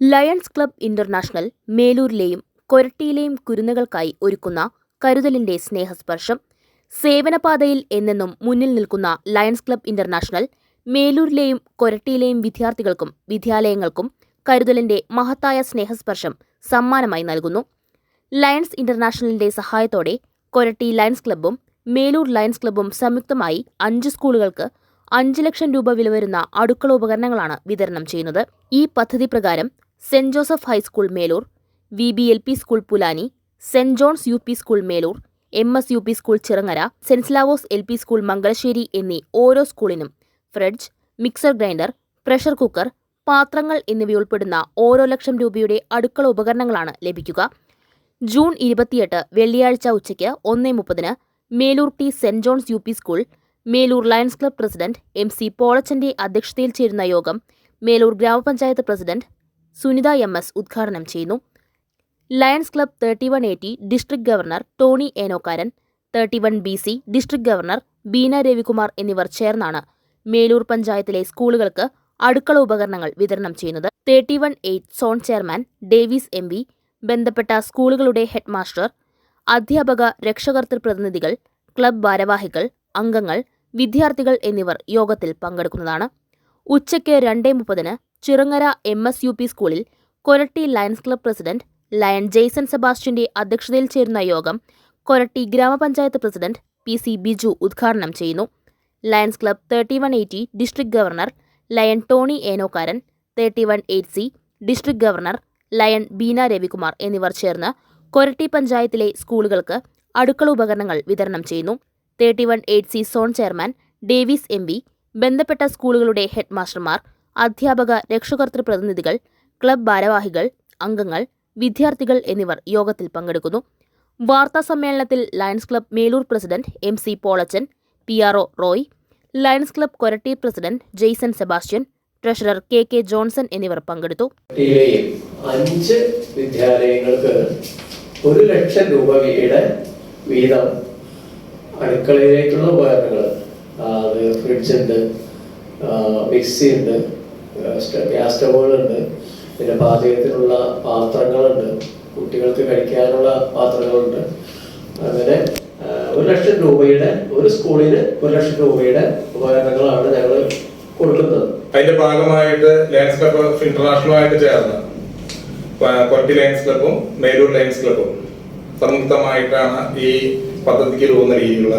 Lions Club International മേലൂരിലെയും കൊരട്ടിയിലെയും കുരുന്നുകൾക്കായി ഒരുക്കുന്ന കരുതലിന്റെ സ്നേഹസ്പർശം സേവനപാതയിൽ എന്നെന്നും മുന്നിൽ നിൽക്കുന്ന ലയൺസ് ക്ലബ് ഇന്റർനാഷണൽ മേലൂരിലെയും കൊരട്ടിയിലെയും വിദ്യാർത്ഥികൾക്കും വിദ്യാലയങ്ങൾക്കും കരുതലിന്റെ മഹത്തായ സ്നേഹസ്പർശം സമ്മാനമായി നൽകുന്നു. ലയൺസ് ഇന്റർനാഷണലിന്റെ സഹായത്തോടെ കൊരട്ടി ലയൺസ് ക്ലബ്ബും മേലൂർ ലയൺസ് ക്ലബ്ബും സംയുക്തമായി അഞ്ച് സ്കൂളുകൾക്ക് അഞ്ച് ലക്ഷം രൂപ വില വരുന്ന അടുക്കള ഉപകരണങ്ങളാണ് വിതരണം ചെയ്യുന്നത്. ഈ പദ്ധതി പ്രകാരം Saint Joseph high school Meloor V B L P school Pulani Saint John's U P school Meloor M S U P school Chirangara സെൻസ്ലാവോസ് സ്ലാവോസ് എൽ പി സ്കൂൾ മംഗലശ്ശേരി എന്നീ ഓരോ സ്കൂളിനും fridge mixer grinder pressure cooker പാത്രങ്ങൾ എന്നിവയുൾപ്പെടുന്ന ഓരോ ലക്ഷം രൂപയുടെ അടുക്കള ഉപകരണങ്ങളാണ് ലഭിക്കുക. ജൂൺ ഇരുപത്തിയെട്ട് വെള്ളിയാഴ്ച ഉച്ചയ്ക്ക് ഒന്നേ മുപ്പതിന് Meloor T Saint John's U P school Meloor Lions Club president M C പോളച്ചന്റെ അധ്യക്ഷതയിൽ ചേരുന്ന യോഗം മേലൂർ ഗ്രാമപഞ്ചായത്ത് പ്രസിഡന്റ് സുനിത എം എസ് ഉദ്ഘാടനം ചെയ്യുന്നു. Lions Club thirty one eighty district governor Tony Enokkaran thirty one B C district governor Beena Ravikumar എന്നിവർ ചേർന്നാണ് മേലൂർ പഞ്ചായത്തിലെ സ്കൂളുകൾക്ക് അടുക്കള ഉപകരണങ്ങൾ വിതരണം ചെയ്യുന്നത്. Thirty one eight zone chairman Davis M V ബന്ധപ്പെട്ട സ്കൂളുകളുടെ ഹെഡ്മാസ്റ്റർ അധ്യാപക രക്ഷകർത്തൃ പ്രതിനിധികൾ ക്ലബ് ഭാരവാഹികൾ അംഗങ്ങൾ വിദ്യാർത്ഥികൾ എന്നിവർ യോഗത്തിൽ പങ്കെടുക്കുന്നതാണ്. ഉച്ചയ്ക്ക് രണ്ടേ മുപ്പതിന് Chirangara M S U P സ്കൂളിൽ Koratty Lions Club president Lion Jaison സെബാസ്റ്റ്യന്റെ അധ്യക്ഷതയിൽ ചേരുന്ന യോഗം കൊരട്ടി ഗ്രാമപഞ്ചായത്ത് പ്രസിഡന്റ് പി സി ബിജു ഉദ്ഘാടനം ചെയ്യുന്നു. Lions Club thirty one eighty district governor Lion Tony Enokkaran thirty one eight C district governor Lion Beena Ravikumar എന്നിവർ ചേർന്ന് കൊരട്ടി പഞ്ചായത്തിലെ സ്കൂളുകൾക്ക് അടുക്കള ഉപകരണങ്ങൾ വിതരണം ചെയ്യുന്നു. Thirty one eight C zone chairman Davis M ബന്ധപ്പെട്ട സ്കൂളുകളുടെ ഹെഡ്മാസ്റ്റർമാർ അധ്യാപക രക്ഷകർത്തൃ പ്രതിനിധികൾ ക്ലബ് ഭാരവാഹികൾ അംഗങ്ങൾ വിദ്യാർത്ഥികൾ എന്നിവർ യോഗത്തിൽ പങ്കെടുക്കുന്നു. വാർത്താ സമ്മേളനത്തിൽ Lions Club Meloor president M C Polachan P R O Roy Lions Club Koratty president Jaison Sebastian treasurer K K Johnson എന്നിവർ പങ്കെടുത്തു. അഞ്ച് വിദ്യാലയങ്ങൾക്ക് ഒരു ലക്ഷം രൂപ വീട് വീതം അടുക്കളയിലേക്കുള്ള ഉപകരണങ്ങൾ അത് ഫ്രിഡ്ജ് ഉണ്ട് മിക്സി ഉണ്ട് ഗ്യാസ് സ്റ്റവുകളുണ്ട്. പിന്നെ പാചകത്തിനുള്ള പാത്രങ്ങളുണ്ട്. കുട്ടികൾക്ക് കഴിക്കാനുള്ള പാത്രങ്ങളുണ്ട്. അങ്ങനെ ഒരു ലക്ഷം രൂപയുടെ ഒരു സ്കൂളിന് ഒരു ലക്ഷം രൂപയുടെ ഉപകരണങ്ങളാണ് ഞങ്ങൾ കൊടുക്കുന്നത്. അതിന്റെ ഭാഗമായിട്ട് ലയൻസ് ക്ലബ്ബ് ഇന്റർനാഷണലുമായിട്ട് ചേർന്ന് കൊട്ടി ലയൺസ് ക്ലബ്ബും മേലൂർ ലയൻസ് ക്ലബ്ബും സംയുക്തമായിട്ടാണ് ഈ പദ്ധതിക്ക് രൂപം നൽകിയിട്ടുള്ള